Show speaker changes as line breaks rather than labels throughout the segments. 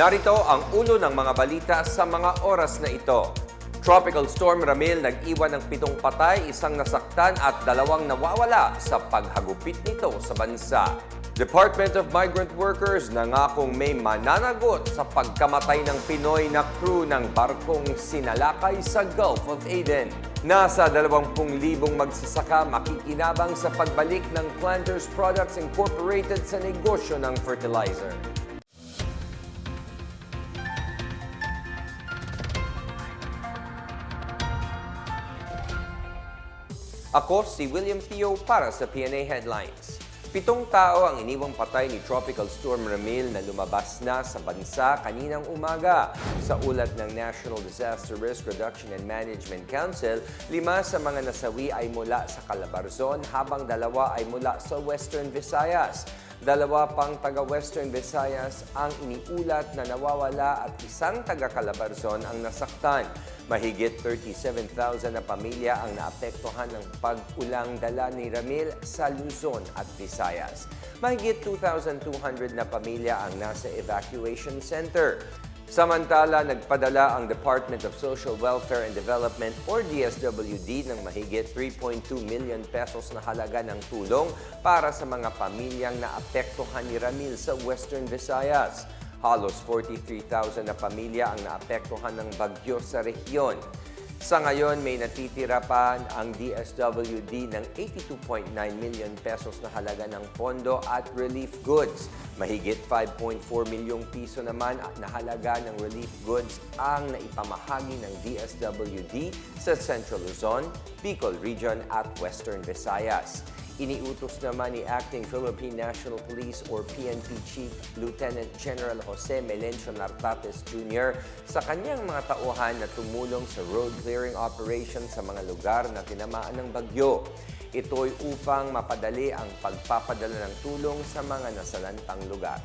Narito ang ulo ng mga balita sa mga oras na ito. Tropical Storm Ramil nag-iwan ng pitong patay, isang nasaktan at dalawang nawawala sa paghagupit nito sa bansa. Department of Migrant Workers nangakong may mananagot sa pagkamatay ng Pinoy na crew ng barkong sinalakay sa Gulf of Aden. Nasa 20,000 magsasaka makikinabang sa pagbalik ng Planters Products Incorporated sa negosyo ng fertilizer. Ako si William Theo para sa PNA Headlines. Pitong tao ang iniwang patay ni Tropical Storm Ramil na lumabas na sa bansa kaninang umaga. Sa ulat ng National Disaster Risk Reduction and Management Council, lima sa mga nasawi ay mula sa Calabarzon habang dalawa ay mula sa Western Visayas. Dalawa pang taga-Western Visayas ang iniulat na nawawala at isang taga-Calabarzon ang nasaktan. Mahigit 37,000 na pamilya ang naapektuhan ng pag-ulang dala ni Ramil sa Luzon at Visayas. Mahigit 2,200 na pamilya ang nasa evacuation center. Samantala, nagpadala ang Department of Social Welfare and Development or DSWD ng mahigit 3.2 million pesos na halaga ng tulong para sa mga pamilyang naapektuhan ni Ramil sa Western Visayas. Halos 43,000 na pamilya ang naapektuhan ng bagyo sa rehiyon. Sa ngayon, may natitira pa ang DSWD ng 82.9 million pesos na halaga ng pondo at relief goods. Mahigit 5.4 milyong piso naman na halaga ng relief goods ang naipamahagi ng DSWD sa Central Luzon, Bicol Region at Western Visayas. Iniutos naman ni Acting Philippine National Police or PNP Chief Lieutenant General Jose Melencio Nartates Jr. sa kanyang mga tauhan na tumulong sa road clearing operation sa mga lugar na tinamaan ng bagyo. Ito'y upang mapadali ang pagpapadala ng tulong sa mga nasalantang lugar.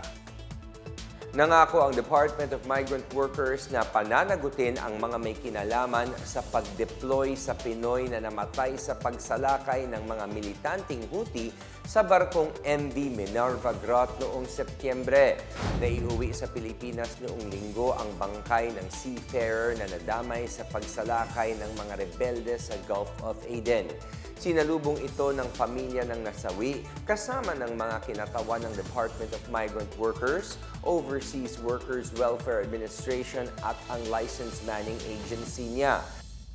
Nangako ang Department of Migrant Workers na pananagutin ang mga may kinalaman sa pag-deploy sa Pinoy na namatay sa pagsalakay ng mga militanteng Houthi sa barkong MV Minerva Grot noong Setyembre. Naiuwi sa Pilipinas noong linggo ang bangkay ng seafarer na nadamay sa pagsalakay ng mga rebelde sa Gulf of Aden. Sinalubong ito ng pamilya ng nasawi kasama ng mga kinatawan ng Department of Migrant Workers, Overseas Workers Welfare Administration at ang licensed manning agency niya.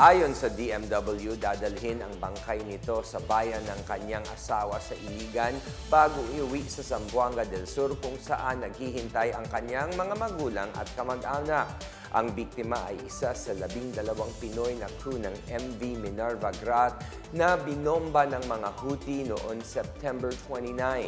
Ayon sa DMW, dadalhin ang bangkay nito sa bayan ng kanyang asawa sa Iligan bago iuwi sa Zamboanga del Sur kung saan naghihintay ang kanyang mga magulang at kamag-anak. Ang biktima ay isa sa labing dalawang Pinoy na crew ng MV Minerva Grat na binomba ng mga Houthi noon September 29.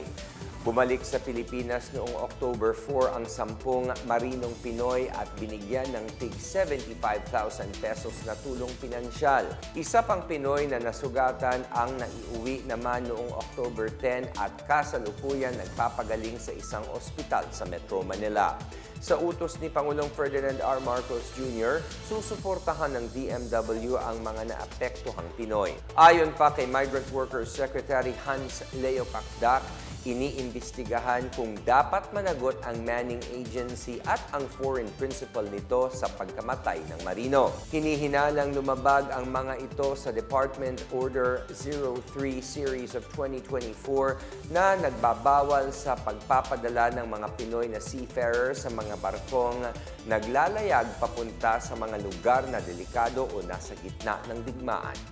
Bumalik sa Pilipinas noong October 4 ang sampung marinong Pinoy at binigyan ng tig 75,000 pesos na tulong pinansyal. Isa pang Pinoy na nasugatan ang naiuwi naman noong October 10 at kasalukuyan nagpapagaling sa isang ospital sa Metro Manila. Sa utos ni Pangulong Ferdinand R. Marcos Jr., susuportahan ng DMW ang mga naapektuhang Pinoy. Ayon pa kay Migrant Workers Secretary Hans Leo Kakdak, iniimbestigahan kung dapat managot ang Manning Agency at ang foreign principal nito sa pagkamatay ng marino. Hinihinalang lumabag ang mga ito sa Department Order 03 Series of 2024 na nagbabawal sa pagpapadala ng mga Pinoy na seafarer sa mga barkong naglalayag papunta sa mga lugar na delikado o nasa gitna ng digmaan.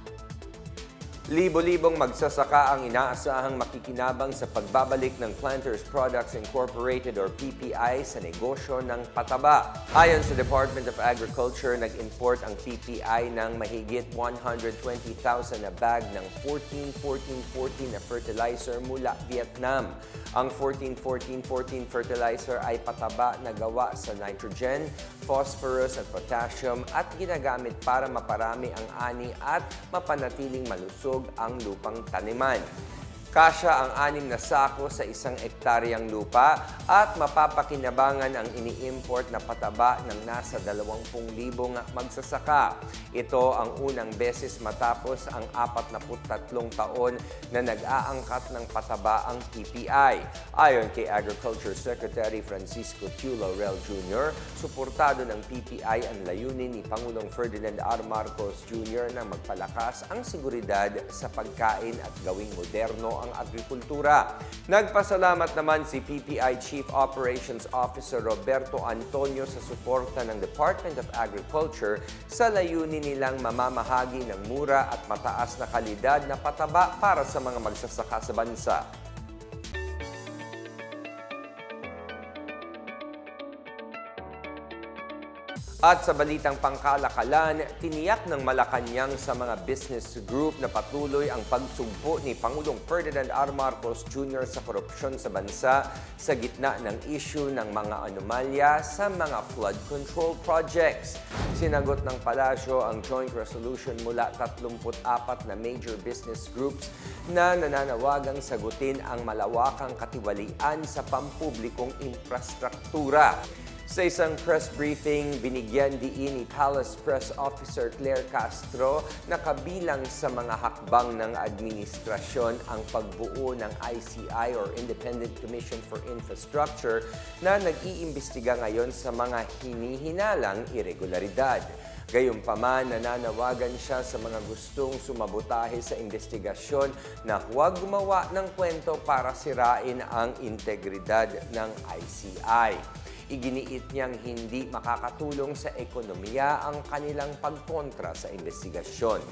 Libo-libong magsasaka ang inaasahang makikinabang sa pagbabalik ng Planters Products Incorporated or PPI sa negosyo ng pataba. Ayon sa Department of Agriculture, nag-import ang PPI ng mahigit 120,000 na bag ng 14-14-14 na fertilizer mula Vietnam. Ang 14-14-14 fertilizer ay pataba na gawa sa nitrogen, phosphorus at potassium at ginagamit para maparami ang ani at mapanatiling malusog ang lupang taniman. Kasya ang anim na sako sa isang ektaryang lupa at mapapakinabangan ang ini-import na pataba ng nasa 20,000 magsasaka. Ito ang unang beses matapos ang 43 taon na nag-aangkat ng pataba ang PPI. Ayon kay Agriculture Secretary Francisco Q. Laurel Jr., suportado ng PPI ang layunin ni Pangulong Ferdinand R. Marcos Jr. na magpalakas ang seguridad sa pagkain at gawing moderno ang agrikultura. Nagpasalamat naman si PPI Chief Operations Officer Roberto Antonio sa suporta ng Department of Agriculture sa layunin nilang mamamahagi ng mura at mataas na kalidad na pataba para sa mga magsasaka sa bansa. At sa balitang pangkalakalan, tiniyak ng Malacanang sa mga business group na patuloy ang pagsugpo ni Pangulong Ferdinand R. Marcos Jr. sa korupsyon sa bansa sa gitna ng issue ng mga anomalya sa mga flood control projects. Sinagot ng palasyo ang joint resolution mula 34 na major business groups na nananawagang sagutin ang malawakang katiwalian sa pampublikong infrastruktura. Sa isang press briefing, binigyan diin ni Palace Press Officer Claire Castro na kabilang sa mga hakbang ng administrasyon ang pagbuo ng ICI or Independent Commission for Infrastructure na nag-iimbestiga ngayon sa mga hinihinalang irregularidad. Gayunpaman, nananawagan siya sa mga gustong sumabutahe sa investigasyon na huwag gumawa ng kwento para sirain ang integridad ng ICI. Iginiit niyang hindi makakatulong sa ekonomiya ang kanilang pagkontra sa investigasyon.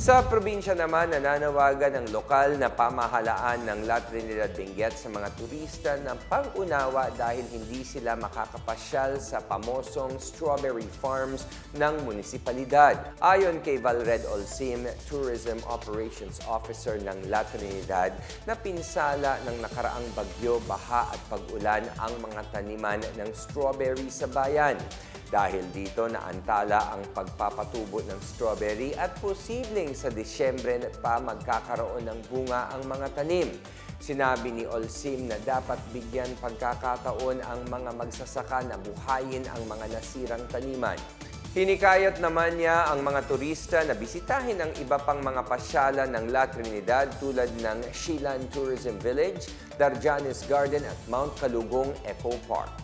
Sa probinsya naman, nananawagan ng lokal na pamahalaan ng La Trinidad Benguet sa mga turista ng pang-unawa dahil hindi sila makakapasyal sa pamosong strawberry farms ng munisipalidad. Ayon kay Valred Olsim, Tourism Operations Officer ng La Trinidad, na pinsala ng nakaraang bagyo, baha at pag-ulan ang mga taniman ng strawberry sa bayan. Dahil dito naantala ang pagpapatubo ng strawberry at posibleng sa Disyembre pa magkakaroon ng bunga ang mga tanim. Sinabi ni Olsim na dapat bigyan pagkakataon ang mga magsasaka na buhayin ang mga nasirang taniman. Hinikayat naman niya ang mga turista na bisitahin ang iba pang mga pasyalan ng La Trinidad tulad ng Shilan Tourism Village, Darjanes Garden at Mount Kalugong Eco Park.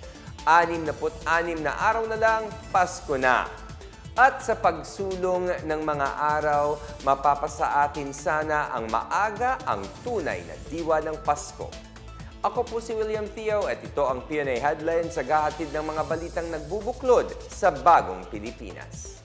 66 na araw na lang, Pasko na. At sa pagsulong ng mga araw, mapapasa atin sana ang maaga ang tunay na diwa ng Pasko. Ako po si William Theo at ito ang PNA Headlines sa gahatid ng mga balitang nagbubuklod sa bagong Pilipinas.